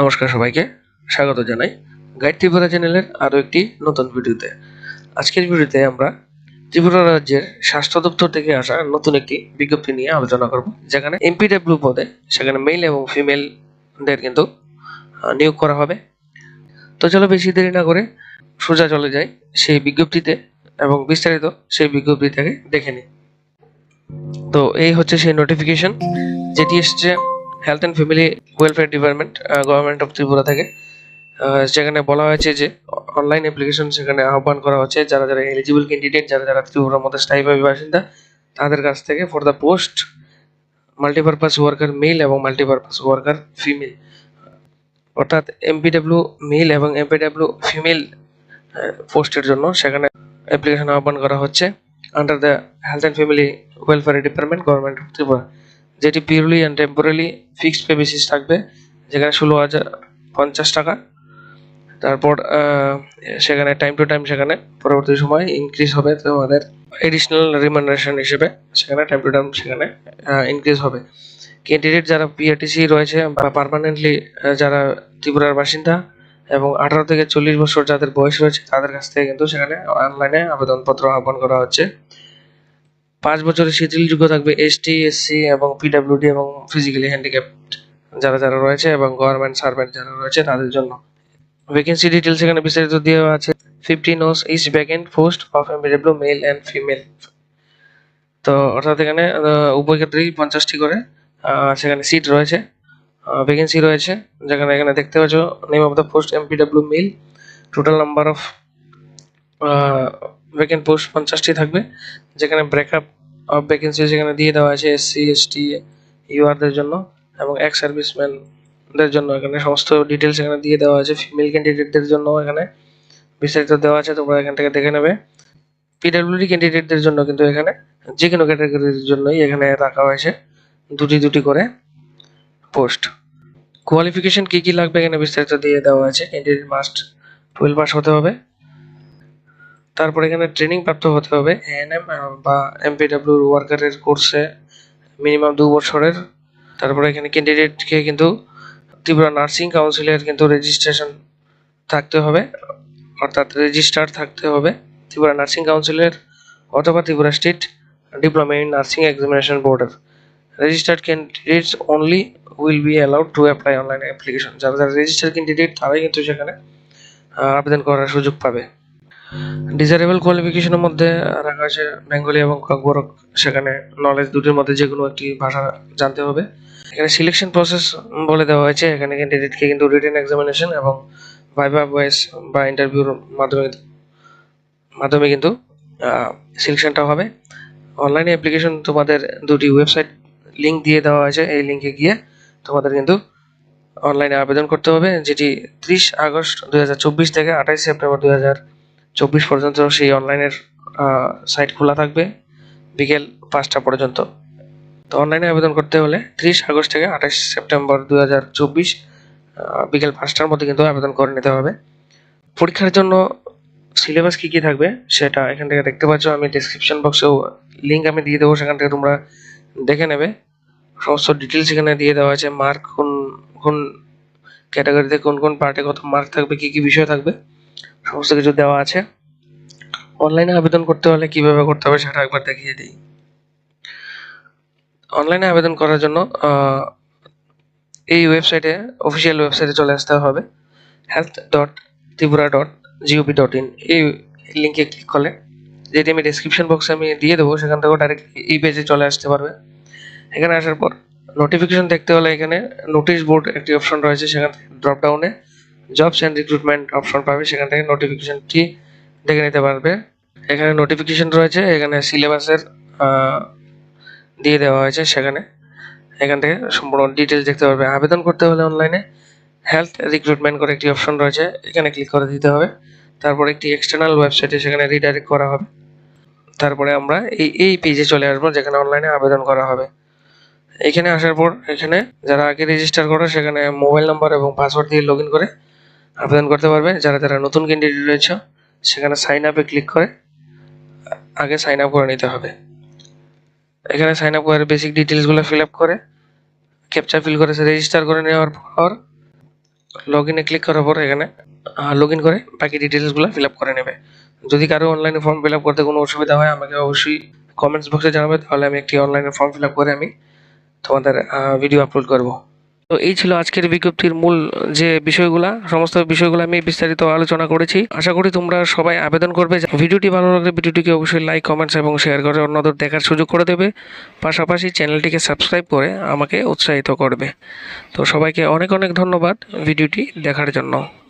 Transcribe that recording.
নমস্কার সবাইকে, স্বাগত জানাই গাইড ত্রিপুরা চ্যানেলের আরও একটি নতুন ভিডিওতে। আজকের ভিডিওতে আমরা ত্রিপুরা রাজ্যের স্বাস্থ্য দপ্তর থেকে আসা নতুন একটি বিজ্ঞপ্তি নিয়ে আলোচনা করব, যেখানে এমপিডব্লিউ পদে সেখানে মেল এবং ফিমেলদের কিন্তু নিয়োগ করা হবে। তো চলো বেশি দেরি না করে সোজা চলে যাই সেই বিজ্ঞপ্তিতে এবং বিস্তারিত সেই বিজ্ঞপ্তি থেকে দেখে নিই। তো এই হচ্ছে সেই নোটিফিকেশন যেটি এসছে health and family welfare department government of Tripura থেকে। যেখানে বলা হয়েছে যে অনলাইন অ্যাপ্লিকেশন সেখানে আহ্বান করা হচ্ছে যারা যারা এলিজিবল ক্যান্ডিডেট যারা যারা ত্রিপুরার মধ্যে স্থায়ীভাবে বাসিন্দা, তাদের কাছ থেকে for the post multipurpose worker male এবং মাল্টিপারপাস ওয়ার্কার ফিমেল অর্থাৎ এমপিডব্লিউ মেল এবং এমপিডাব্লিউ ফিমেল পোস্টের জন্য সেখানে অ্যাপ্লিকেশন আহ্বান করা হচ্ছে under the health and family welfare department government of Tripura. যেটি purely and temporary fixed pay basis থাকবে, যেখানে ষোলো হাজার পঞ্চাশ টাকা। তারপর সেখানে টাইম টু টাইম সেখানে পরবর্তী সময় ইনক্রিজ হবে তোমাদের এডিশনাল রিমানারেশন হিসেবে। সেখানে টাইম টু টাইম সেখানে ইনক্রিজ হবে। ক্যান্ডিডেট যারা পিআরটিসি রয়েছে বা পার্মানেন্টলি যারা ত্রিপুরার বাসিন্দা এবং আঠারো থেকে চল্লিশ বছর যাদের বয়স রয়েছে, তাদের কাছ থেকে কিন্তু সেখানে অনলাইনে আবেদনপত্র আহ্বান করা হচ্ছে। পাঁচ বছরের শিথিলযোগ্য থাকবে এসটি এসসি এবং পিডাব্লিউডি এবং ফিজিক্যালি হ্যান্ডিক্যাপ্ট যারা যারা রয়েছে এবং গভর্নমেন্ট সার্ভেন্ট যারা রয়েছে তাদের জন্য। ভ্যাকেন্সি ডিটেলস এখানে বিস্তারিত দেওয়া আছে। Fifty ওস is vacant post of MPW male and female তো অর্থাৎ এখানে উভয় ক্ষেত্রেই পঞ্চাশটি করে সেখানে সিট রয়েছে। ভ্যাকেন্সি রয়েছে, যেখানে এখানে দেখতে পাচ্ছ name of the post MPW male total number of vacant post পঞ্চাশটি থাকবে, যেখানে ব্রেকআপ অফ ভ্যাকেন্সি সেখানে দিয়ে দেওয়া আছে এসসি এসটি ইউআরদের জন্য এবং এক্স সার্ভিসম্যানদের জন্য এখানে সমস্ত ডিটেলস এখানে দিয়ে দেওয়া আছে ফিমেল ক্যান্ডিডেটদের জন্য এখানে বিস্তারিত দেওয়া আছে, তোমরা এখান থেকে দেখে নেবে। পিডাব্লিউডি ক্যান্ডিডেটদের জন্য কিন্তু এখানে যে কোনো ক্যাটাগরির জন্যই এখানে রাখা হয়েছে দুটি দুটি করে পোস্ট কোয়ালিফিকেশন কি কি লাগবে এখানে বিস্তারিত দিয়ে দেওয়া আছে ক্যান্ডিডেট মাস্ট টুয়েলভ পাস হতে হবে। তারপর এখানে ট্রেনিং প্রাপ্ত হতে হবে। এএনএম বা এমপিডব্লিউ ওয়ার্কারের কোর্সে মিনিমাম দু বছরের। তারপরে এখানে ক্যান্ডিডেটকে কিন্তু ত্রিপুরা নার্সিং কাউন্সিলের কিন্তু রেজিস্ট্রেশন থাকতে হবে। অর্থাৎ রেজিস্টার থাকতে হবে ত্রিপুরা নার্সিং কাউন্সিলের অথবা Tripura state diploma in nursing examination বোর্ডের registered candidates only will be allowed to apply online application যারা যারা রেজিস্টার্ড ক্যান্ডিডেট তারাই কিন্তু সেখানে আবেদন করার সুযোগ পাবে। ডিজারেবল কোয়ালিফিকেশনের মধ্যে রাখা আছে বেঙ্গলি এবং কাকবরক সেখানে নলেজ দুটির মধ্যে যে কোনো একটি ভাষা জানতে হবে। এখানে সিলেকশন প্রসেস বলে দেওয়া হয়েছে। এখানে ক্যান্ডিডেটকে কিন্তু রিটেন এক্সামিনেশন এবং ভাইবা ভয়েস বা ইন্টারভিউর মাধ্যমে মাধ্যমে কিন্তু সিলেকশনটা হবে। অনলাইনে অ্যাপ্লিকেশন তোমাদের দুটি ওয়েবসাইট লিঙ্ক দিয়ে দেওয়া হয়েছে। এই লিঙ্কে গিয়ে তোমাদের কিন্তু অনলাইনে আবেদন করতে হবে, যেটি ত্রিশ আগস্ট দুই হাজার চব্বিশ থেকে আঠাইশ সেপ্টেম্বর দুই চব্বিশ পর্যন্ত সেই অনলাইনের সাইট খোলা থাকবে বিকেল পাঁচটা পর্যন্ত। তো অনলাইনে আবেদন করতে হলে ত্রিশ আগস্ট থেকে আঠাশ সেপ্টেম্বর দু হাজার চব্বিশ বিকেল পাঁচটার মধ্যে কিন্তু আবেদন করে নিতে হবে। পরীক্ষার জন্য সিলেবাস কী কী থাকবে সেটা এখান থেকে দেখতে পাচ্ছ। আমি ডিসক্রিপশন বক্সেও লিঙ্ক আমি দিয়ে দেবো, সেখান থেকে তোমরা দেখে নেবে। সমস্ত ডিটেলস এখানে দিয়ে দেওয়া আছে মার্ক কোন কোন ক্যাটাগরিতে কোন কোন পার্টে কত মার্ক থাকবে, কী কী বিষয় থাকবে। সমস্ত কিছু দেওয়া আছে। অনলাইনে আবেদন করতে হলে কীভাবে করতে হবে সেটা একবার দেখিয়ে দিই। অনলাইনে আবেদন করার জন্য এই ওয়েবসাইটে অফিসিয়াল ওয়েবসাইটে চলে আসতে হবে। Health dot Tripura dot GOV dot in এই লিঙ্কে ক্লিক করলে, যেটি আমি ডেসক্রিপশন বক্সে আমি দিয়ে দেবো, সেখান থেকেও ডাইরেক্ট এই পেজে চলে আসতে পারবে। এখানে আসার পর নোটিফিকেশন দেখতে হলে এখানে নোটিশ বোর্ড একটি অপশন রয়েছে, সেখান থেকে ডাউনে জবস অ্যান্ড রিক্রুটমেন্ট অপশন পাবে, সেখান থেকে নোটিফিকেশনটি দেখে নিতে পারবে। এখানে নোটিফিকেশন রয়েছে, এখানে সিলেবাসের দিয়ে দেওয়া হয়েছে সেখানে। এখান থেকে সম্পূর্ণ ডিটেলস দেখতে পারবে। আবেদন করতে হলে অনলাইনে হেলথ রিক্রুটমেন্ট করে একটি অপশন রয়েছে, এখানে ক্লিক করে দিতে হবে। তারপর একটি এক্সটার্নাল ওয়েবসাইটে সেখানে রিডাইরেক্ট করা হবে। তারপরে আমরা এই এই পেজে চলে আসব, যেখানে অনলাইনে আবেদন করা হবে। এখানে আসার পর এখানে যারা আগে রেজিস্টার করো, সেখানে মোবাইল নাম্বার এবং পাসওয়ার্ড দিয়ে লগ করে আবেদন করতে পারবে যারা যারা নতুন ক্যান্ডিডেট রয়েছে, সেখানে সাইন আপে ক্লিক করে আগে সাইন আপ করে নিতে হবে। এখানে সাইন আপ করে বেসিক ডিটেলসগুলো ফিল আপ করে ক্যাপচা ফিল করে সে রেজিস্টার করে নেওয়ার পর লগ ইনে ক্লিক করার পর এখানে লগ ইন করে বাকি ডিটেলসগুলো ফিল আপ করে নেবে। যদি কারও অনলাইনে ফর্ম ফিল আপ করতে কোনো অসুবিধা হয়, আমাকে অবশ্যই কমেন্টস বক্সে জানাবে। তাহলে আমি একটি অনলাইনে ফর্ম ফিল আপ করে আমি তোমাদের ভিডিও আপলোড করব। তো এই ছিল আজকের বিজ্ঞপ্তির মূল যে বিষয়গুলো, সমস্ত বিষয়গুলো আমি বিস্তারিত আলোচনা করেছি। আশা করি তোমরা সবাই আবেদন করবে। ভিডিওটি ভালো লাগলে ভিডিওটিকে অবশ্যই লাইক কমেন্টস এবং শেয়ার করে অন্যদের দেখার সুযোগ করে দেবে। পাশাপাশি চ্যানেলটিকে সাবস্ক্রাইব করে আমাকে উৎসাহিত করবে। তো সবাইকে অনেক অনেক ধন্যবাদ ভিডিওটি দেখার জন্য।